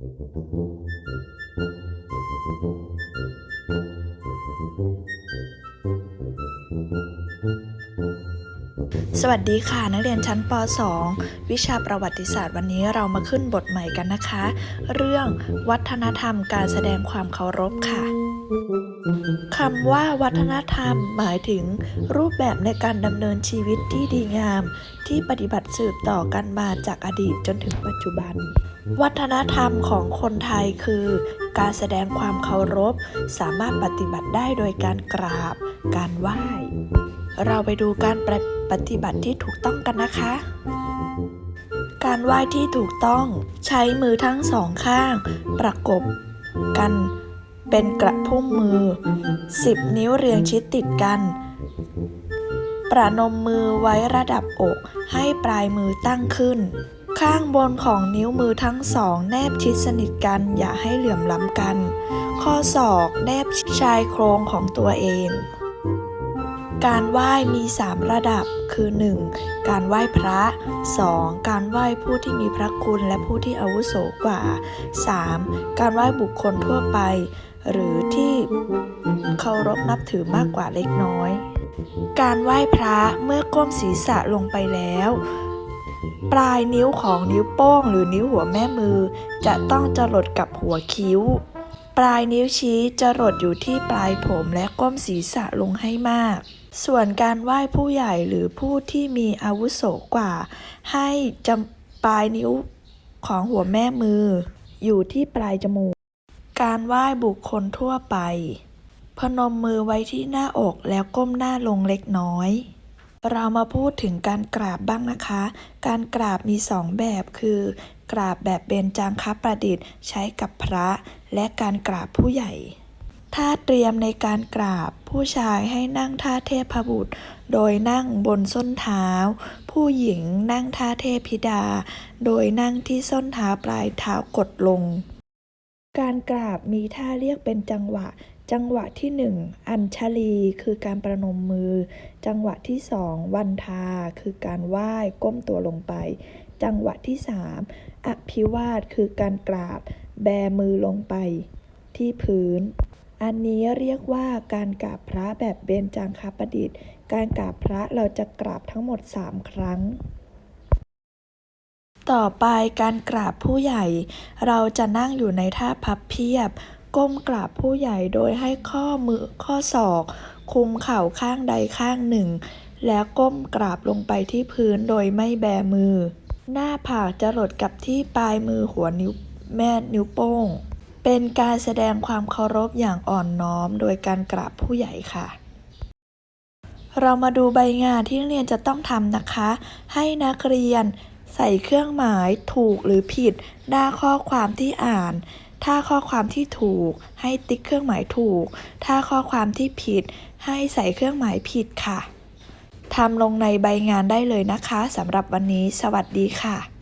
Thank you. สวัสดีค่ะ นักเรียนชั้นป .2 วิชาประวัติศาสตร์วันนี้เรามาขึ้นบทใหม่กันนะคะ เรื่องวัฒนธรรมการแสดงความเคารพค่ะคำว่าวัฒนธรรมหมายถึง รูปแบบในการดำเนินชีวิตที่ดีงาม ที่ปฏิบัติสืบต่อกันมาจากอดีตจนถึงปัจจุบัน วัฒนธรรมของคนไทยคือ การแสดงความเคารพ สามารถปฏิบัติได้โดยการกราบ การไหว้ เราไปดูการปฏิปฏิบัติที่ถูกต้องกันนะคะ การไหว้ที่ถูกต้องใช้มือทั้งสองข้าง ประกบกันเป็นกระพุ้มมือ 10 นิ้วเรียงชิดติดกัน ประนมมือไว้ระดับอกให้ปลายมือตั้งขึ้น ข้างบนของนิ้วมือทั้งสอง แนบชิดสนิทกันอย่าให้เหลื่อมล้ำกัน ข้อศอกแนบชายโครงของตัวเอง การไหว้มี 3 ระดับคือ 1. การไหว้พระ 2. การไหว้ผู้ที่มีพระคุณและผู้ที่อาวุโสกว่า 3. การไหว้บุคคลทั่วไป หรือที่เคารพนับถือมากกว่าเล็กน้อย การไหว้พระเมื่อก้มศีรษะลงไปแล้วปลายนิ้วของนิ้วโป้งหรือนิ้วหัวแม่มือ จะต้องจรดกับหัวคิ้ว ปลายนิ้วชี้จะรดอยู่ที่ปลายผมและก้มศีรษะลงให้มาก ส่วนการไหว้ผู้ใหญ่หรือผู้ที่มีอาวุโสกว่า ให้จำปลายนิ้วของหัวแม่มือ อยู่ที่ปลายจมูก การไหว้บุคคลทั่วไป พนมมือไว้ที่หน้าอกแล้วก้มหน้าลงเล็กน้อย เรามาพูดถึงการกราบบ้างนะคะ การกราบมีสองแบบคือ กราบแบบเบญจางคประดิษฐ์ใช้กับพระ และการกราบผู้ใหญ่ ท่าเตรียมในการกราบ ผู้ชายให้นั่งท่าเทพบุตร โดยนั่งบนส้นเท้า ผู้หญิงนั่งท่าเทพธิดา โดยนั่งที่ส้นเท้าปลายเท้ากดลง การกราบมีท่าเรียกเป็นจังหวะ จังหวะที่หนึ่งอัญชลีคือการประนมมือ จังหวะที่สองวันทาคือการไหว้ก้มตัวลงไป จังหวะที่สามอภิวาทคือการกราบ แบมือลงไป ที่พื้น อันนี้เรียกว่าการกราบพระแบบเบญจางคประดิษฐ์ การกราบพระเราจะกราบทั้งหมด 3 ครั้ง ต่อไปการกราบผู้ใหญ่ เราจะนั่งอยู่ในท่าพับเพียบ ก้มกราบผู้ใหญ่โดยให้ข้อมือข้อศอก คุมเข่าข้างใดข้างหนึ่ง แล้วก้มกราบลงไปที่พื้นโดยไม่แบมือ หน้าผากจะหลดกับที่ปลายมือหัวนิ้วแม่นิ้วโป้ง เป็นการแสดงความเคารพอย่างอ่อนน้อม โดยการกราบผู้ใหญ่ค่ะ เรามาดูใบงานที่นักเรียนจะต้องทำนะคะ ให้นักเรียนใส่เครื่องหมายถูกหรือผิด หน้าข้อความที่อ่าน ถ้าข้อความที่ถูก ให้ติ๊กเครื่องหมายถูก ถ้าข้อความที่ผิด ให้ใส่เครื่องหมายผิดค่ะทำลงในใบงานได้เลยนะคะสำหรับวันนี้ สวัสดีค่ะ